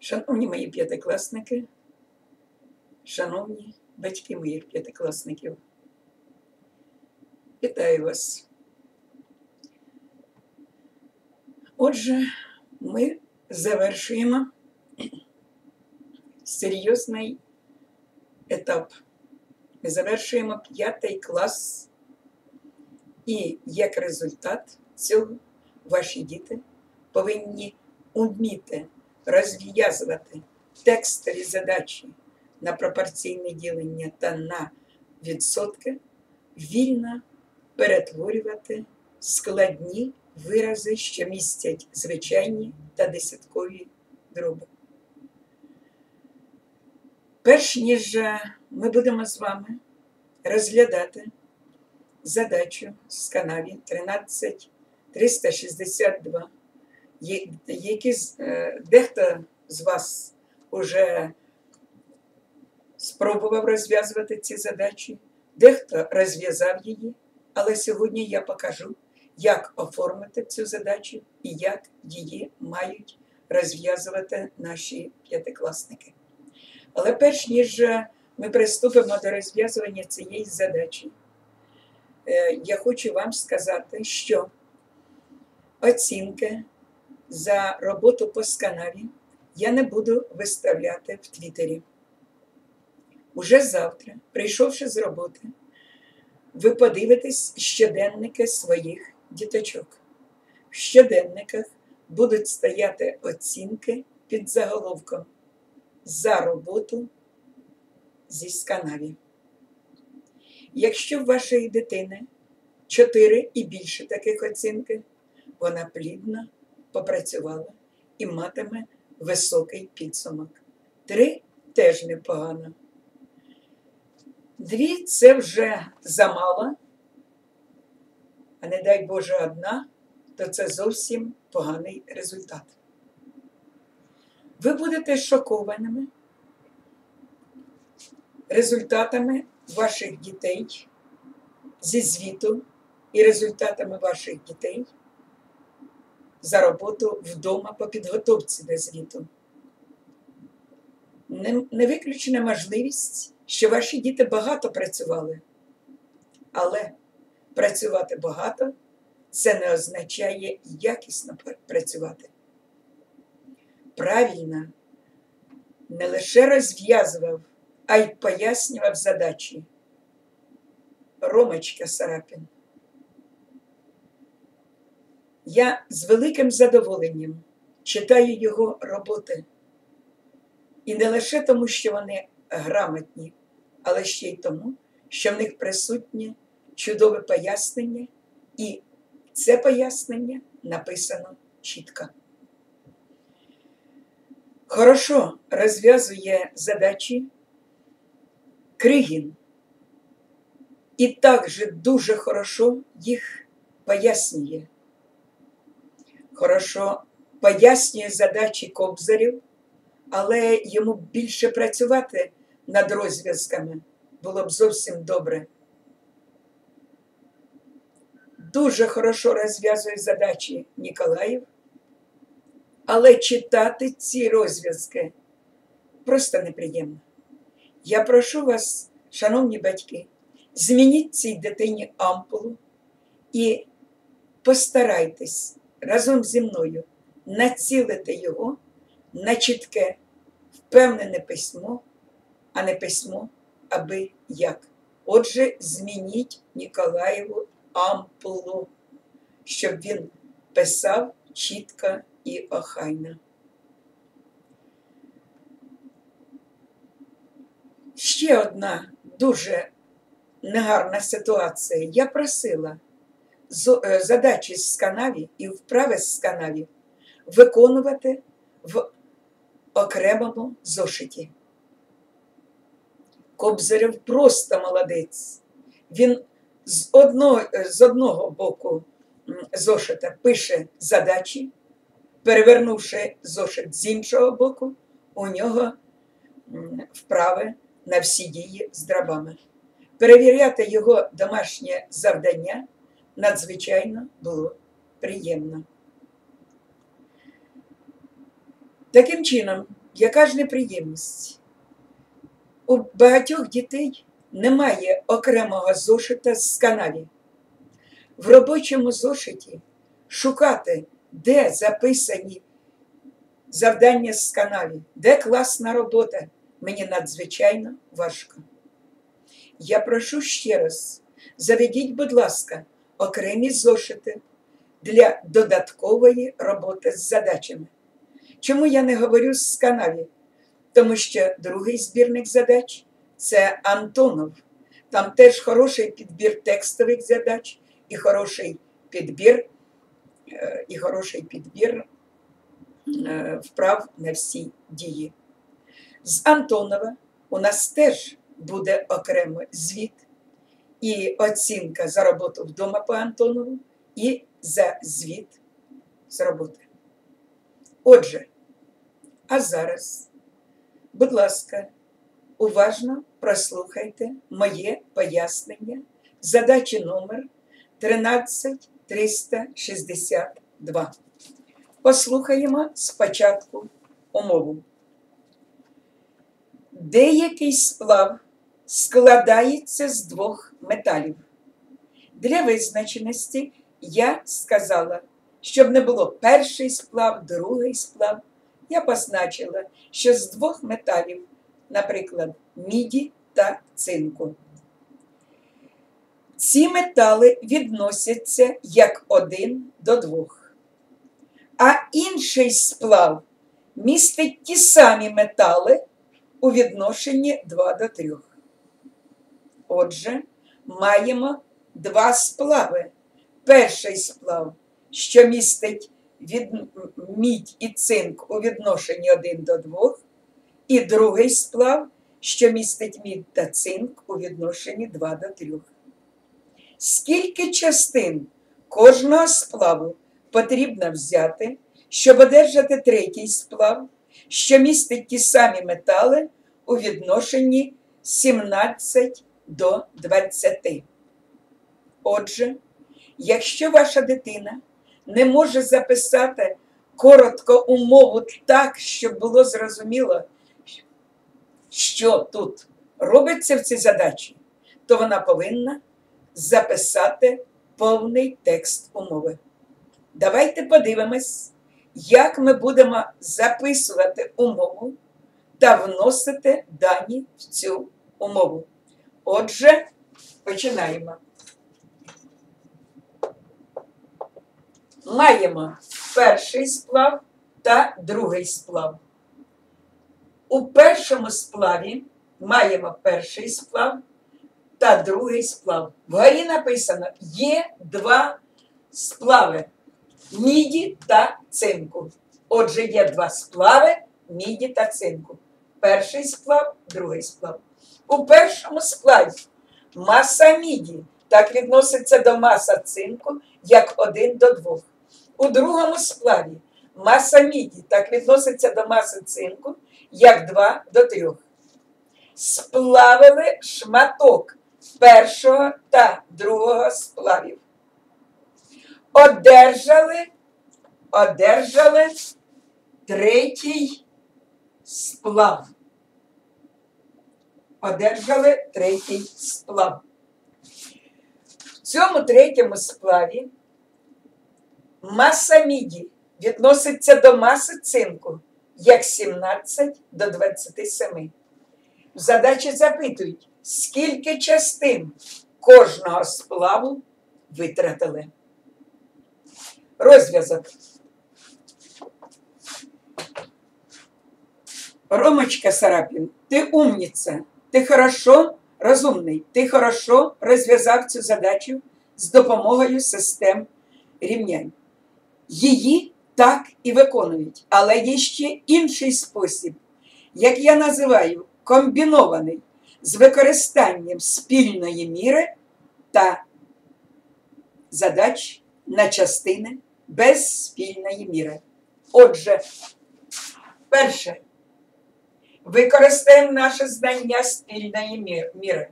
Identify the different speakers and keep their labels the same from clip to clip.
Speaker 1: Шановні мої п'ятикласники, шановні батьки моїх п'ятикласників, вітаю вас. Отже, ми завершуємо серйозний етап. Ми завершуємо п'ятий клас, і як результат цього ваші діти повинні вміти розв'язувати текстові задачі на пропорційне ділення та на відсотки, вільно перетворювати складні вирази, що містять звичайні та десяткові дроби. Перш ніж е, ми будемо з вами розглядати задачу з канаві 13362, є- які е, дехто з вас уже спробував розв'язувати ці задачі, дехто розв'язав її, але сьогодні я покажу, як оформити цю задачу і як її мають розв'язувати наші п'ятикласники. Але перш ніж е, ми приступимо до розв'язування цієї задачі, е, я хочу вам сказати, що оцінки за роботу по сканаві я не буду виставляти в Твіттері. Уже завтра, прийшовши з роботи, ви подивитесь щоденники своїх діточок. В щоденниках будуть стояти оцінки під заголовком за роботу зі сканаві. Якщо в вашої дитини 4 і більше таких оцінки, вона плідно попрацювала і матиме високий підсумок. Три теж непогано. Дві це вже замало, а не дай Боже одна, то це зовсім поганий результат. Ви будете шокованими результатами ваших дітей зі звіту і результатами ваших дітей за роботу вдома по підготовці до звіту. Не, виключена можливість, що ваші діти багато працювали, але працювати багато це не означає якісно працювати. Правильно не лише розв'язував, а й пояснював задачі. Ромочка Сарапін. Я з великим задоволенням читаю його роботи. І не лише тому, що вони грамотні, але ще й тому, що в них присутнє чудове пояснення, і це пояснення написано чітко. Хорошо розв'язує задачі Кригін. І також дуже хорошо їх пояснює. Хорошо пояснює задачі кобзарів, але йому більше працювати над розв'язками було б зовсім добре. Дуже хорошо розв'язує задачі Ніколаїв, але читати ці розв'язки просто неприємно. Я прошу вас, шановні батьки, змініть цій дитині ампулу і постарайтесь разом зі мною націлити його на чітке, впевнене письмо, а не письмо аби як. Отже, змініть Ніколаєву ампулу, щоб він писав чітко і охайно. Ще одна дуже негарна ситуація. Я просила задачі з канаві і вправи з канаві виконувати в окремому зошиті. Кобзарев просто молодець. Він з одного, е, з одного боку зошита пише задачі, перевернувши зошит з іншого боку, у нього вправи на всі дії з дробами. Перевіряти його домашнє завдання надзвичайно було приємно. Таким чином, яка ж неприємність? У багатьох дітей немає окремого зошита з канаві. В робочому зошиті шукати, де записані завдання з канаві, де класна робота, мені надзвичайно важко. Я прошу ще раз, заведіть, будь ласка, окремі зошити для додаткової роботи з задачами. Чому я не говорю з канаві? Тому що другий збірник задач це Антонов. Там теж хороший підбір текстових задач і хороший підбір, е, і хороший підбір е, вправ на всі дії. З Антонова у нас теж буде окремо звіт і оцінка за роботу вдома по Антонову, і за звіт з роботи. Отже, а зараз, будь ласка, уважно прослухайте моє пояснення задачі номер 13362. Послухаємо спочатку умову. Деякий сплав складається з двох металів. Для визначеності я сказала, щоб не було перший сплав, другий сплав. Я позначила, що з двох металів, наприклад, міді та цинку. Ці метали відносяться як один до двох. А інший сплав містить ті самі метали у відношенні 2 до 3. Отже, маємо два сплави. Перший сплав, що містить від мідь і цинк у відношенні 1 до 2, і другий сплав, що містить мідь та цинк у відношенні 2 до 3. Скільки частин кожного сплаву потрібно взяти, щоб одержати третій сплав, що містить ті самі метали у відношенні 17 до 20. Отже, якщо ваша дитина не може записати коротко умову так, щоб було зрозуміло, що тут робиться в цій задачі, то вона повинна записати повний текст умови. Давайте подивимось, як ми будемо записувати умову та вносити дані в цю умову. Отже, починаємо. Маємо перший сплав та другий сплав. У першому сплаві маємо перший сплав та другий сплав. Вгорі написано: є два сплави міді та цинку. Отже, є два сплави міді та цинку. Перший сплав, другий сплав. У першому сплаві маса міді так відноситься до маса цинку як один до двох. У другому сплаві маса міді так відноситься до маси цинку як 2 до 3. Сплавили шматок першого та другого сплавів. Одержали, одержали третій сплав. Одержали третій сплав. В цьому третьому сплаві маса міді відноситься до маси цинку як 17 до 27. В задачі запитують, скільки частин кожного сплаву витратили. Розв'язок. Ромочка Сарапін, ти умниця, ти хорошо розумний, ти хорошо розв'язав цю задачу з допомогою систем рівнянь. Її так і виконують, але є ще інший спосіб, як я називаю, комбінований з використанням спільної міри та задач на частини без спільної міри. Отже, перше, використаємо наше знання спільної міри.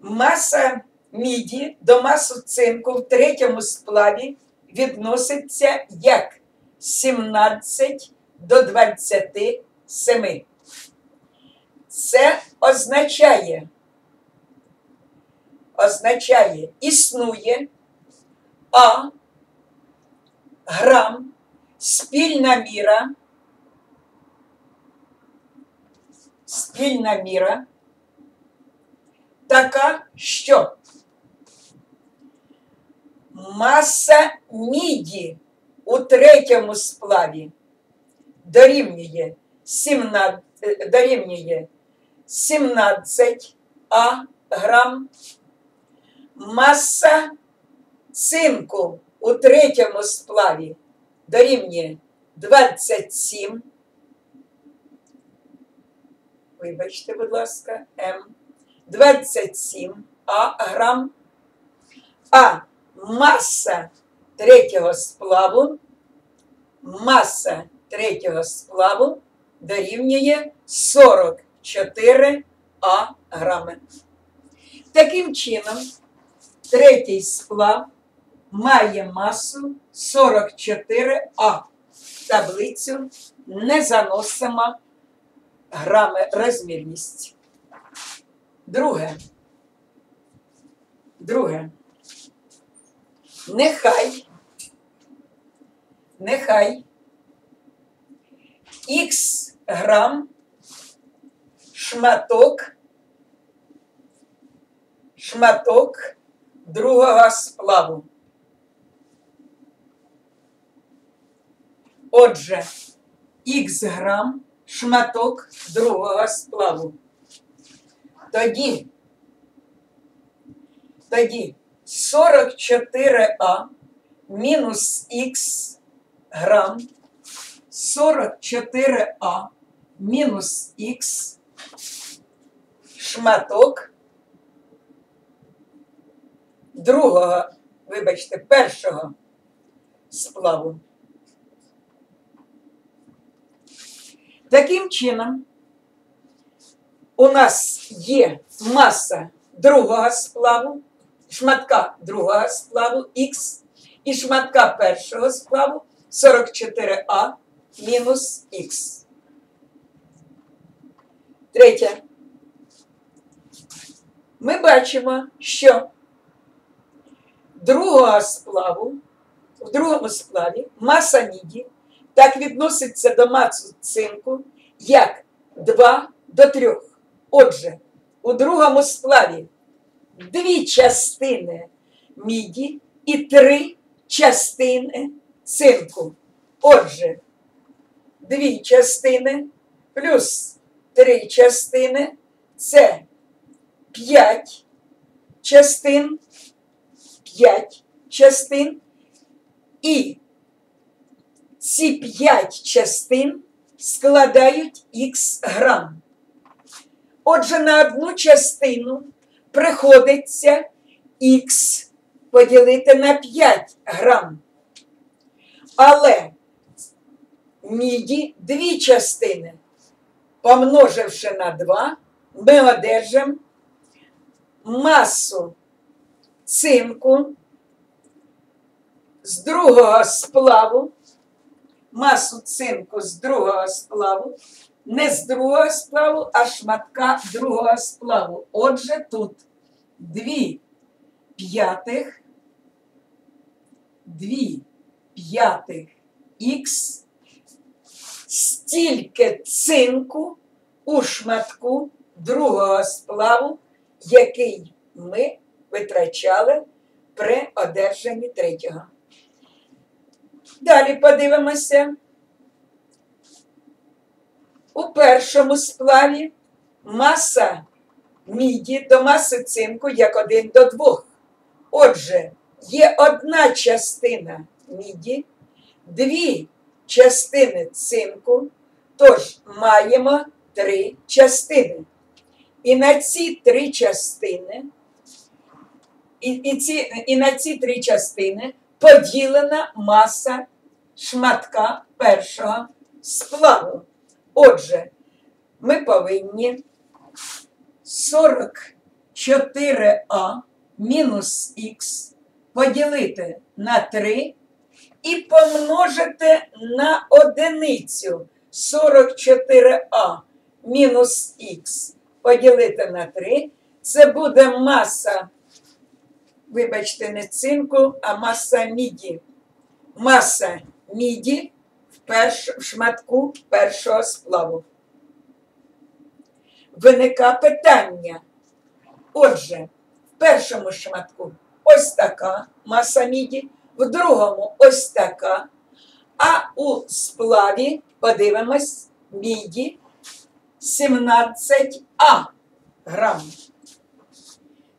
Speaker 1: Маса міді до масу цинку в третьому сплаві відноситься як 17 до 27. Це означає, означає, існує А грам спільна міра, спільна міра така, що маса міді у третьому сплаві дорівнює 17, е, дорівнює 17 А грам, маса цинку у третьому сплаві дорівнює 27. Вибачте, будь ласка, М. 27 А грам. А маса третього сплаву, маса третього сплаву дорівнює 44 А грами. Таким чином, третій сплав має масу 44 А. Таблицю не заносимо грами розмірність. Друге. Друге. Нехай. Нехай х грам шматок шматок другого сплаву. Отже, х грам шматок другого сплаву. Тоді, тоді 44А мінус х грам 44А мінус х шматок другого, вибачте, першого сплаву. Таким чином, у нас є маса другого сплаву, шматка другого сплаву Х і шматка першого сплаву 44А мінус Х. Третє. Ми бачимо, що другого сплаву, в другому сплаві маса міді так відноситься до маси цинку, як 2 до 3. Отже, у другому сплаві дві частини міді і три частини цинку. Отже, дві частини плюс три частини це 5 частин, 5 частин і ці 5 частин складають х грам. Отже, на одну частину приходиться х поділити на 5 грам. Але міді дві частини, помноживши на 2, ми одержимо масу цинку з другого сплаву, масу цинку з другого сплаву, не з другого сплаву, а шматка другого сплаву. Отже, тут дві п'ятих, дві п'ятих х, стільки цинку у шматку другого сплаву, який ми витрачали при одержанні третього. Далі подивимося. У першому сплаві маса міді до маси цинку як один до двох. Отже, є одна частина міді, дві частини цинку, тож маємо три частини. І на ці три частини, і, і, ці, і на ці три частини поділена маса шматка першого сплаву. Отже, ми повинні 44А мінус х поділити на 3 і помножите на одиницю 44а мінус х поділити на 3. Це буде маса, вибачте, не цинку, а маса міді. Маса міді в, перш, в шматку першого сплаву. Виника питання. Отже, в першому шматку ось така маса міді, в другому ось така. А у сплаві подивимось міді 17А грам.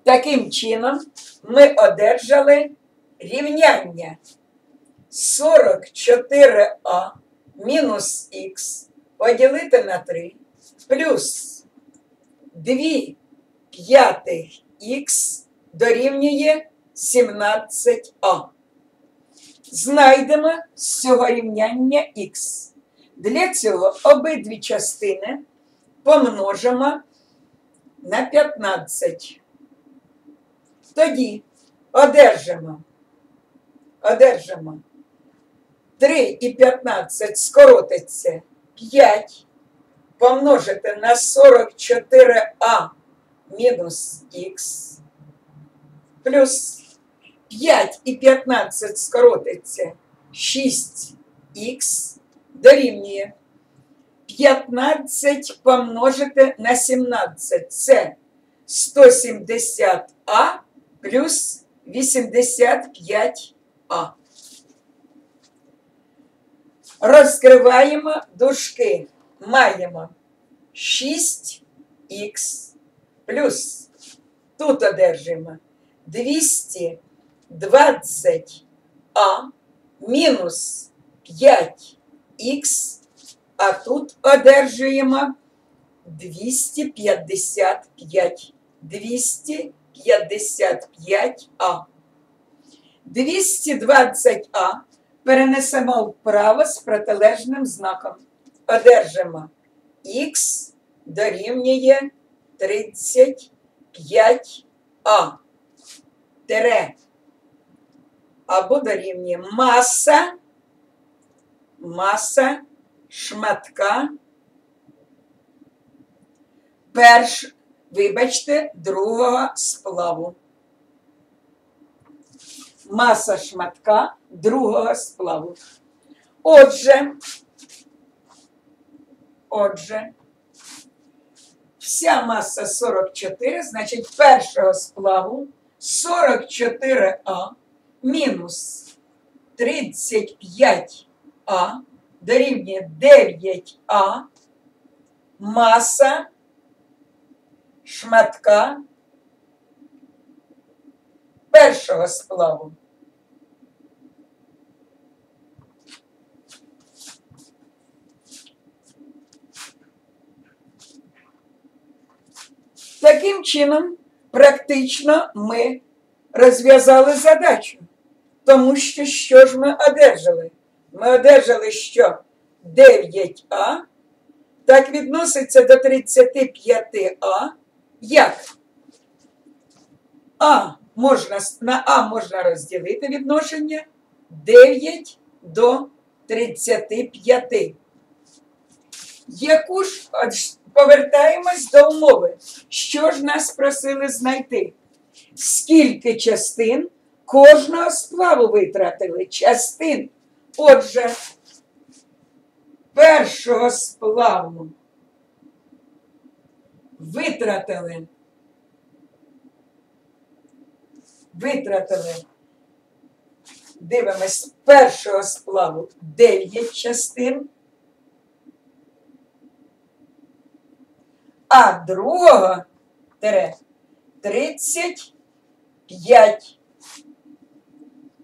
Speaker 1: Таким чином, ми одержали рівняння 44А мінус х поділити на 3 плюс 2 п'ятих х дорівнює 17а. Знайдемо з цього рівняння х. Для цього обидві частини помножимо на 15. Тоді одержимо, одержимо 3 і 15 скоротиться 5 помножити на 44а мінус х плюс 5 і 15 скоротиться 6х дорівнює 15 помножити на 17 це 170а плюс 85а. Розкриваємо дужки. Маємо 6х плюс тут одержимо 220а мінус 5х, а тут одержуємо 255. 255а. 220а перенесемо вправо з протилежним знаком. Одержимо х дорівнює 35а. Тере. Або дорівнює маса, маса шматка. Перш, вибачте, другого сплаву. Маса шматка другого сплаву. Отже, отже, вся маса 44, значить, першого сплаву 44А мінус 35А дорівнює 9А маса шматка першого сплаву. Таким чином, практично ми розв'язали задачу. Тому що що ж ми одержали? Ми одержали, що 9А так відноситься до 35А. Як? А можна, на А можна розділити відношення 9 до 35. Яку ж повертаємось до умови. Що ж нас просили знайти? Скільки частин кожного сплаву витратили? Частин. Отже, першого сплаву витратили. Витратили. Дивимось, першого сплаву 9 частин. а другого тире 35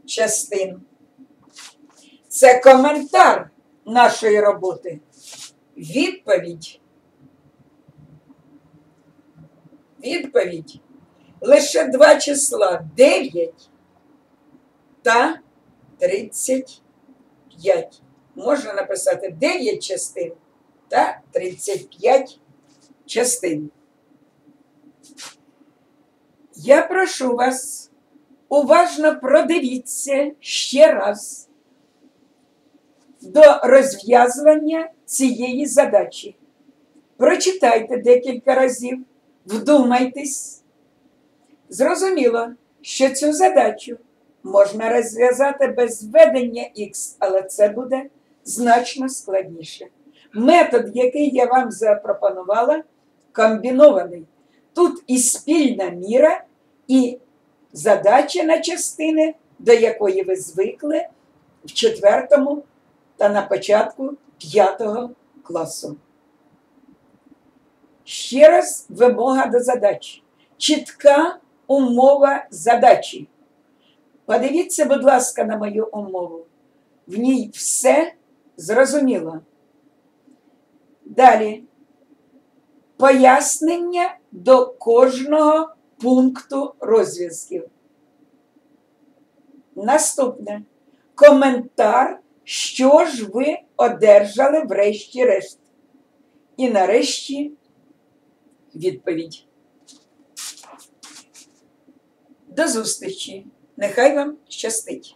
Speaker 1: частин. Це коментар нашої роботи. Відповідь. Відповідь. Лише два числа 9 та 35. Можна написати 9 частин та 35 частин. Я прошу вас уважно продивіться ще раз до розв'язування цієї задачі. Прочитайте декілька разів, вдумайтесь. Зрозуміло, що цю задачу можна розв'язати без введення х, але це буде значно складніше. Метод, який я вам запропонувала, комбінований. Тут і спільна міра, і задача на частини, до якої ви звикли в четвертому та на початку п'ятого класу. Ще раз вимога до задач. Чітка умова задачі. Подивіться, будь ласка, на мою умову. В ній все зрозуміло. Далі. Пояснення до кожного пункту розв'язків. Наступне. Коментар, що ж ви одержали врешті-решт. І нарешті відповідь. До зустрічі! Нехай вам щастить!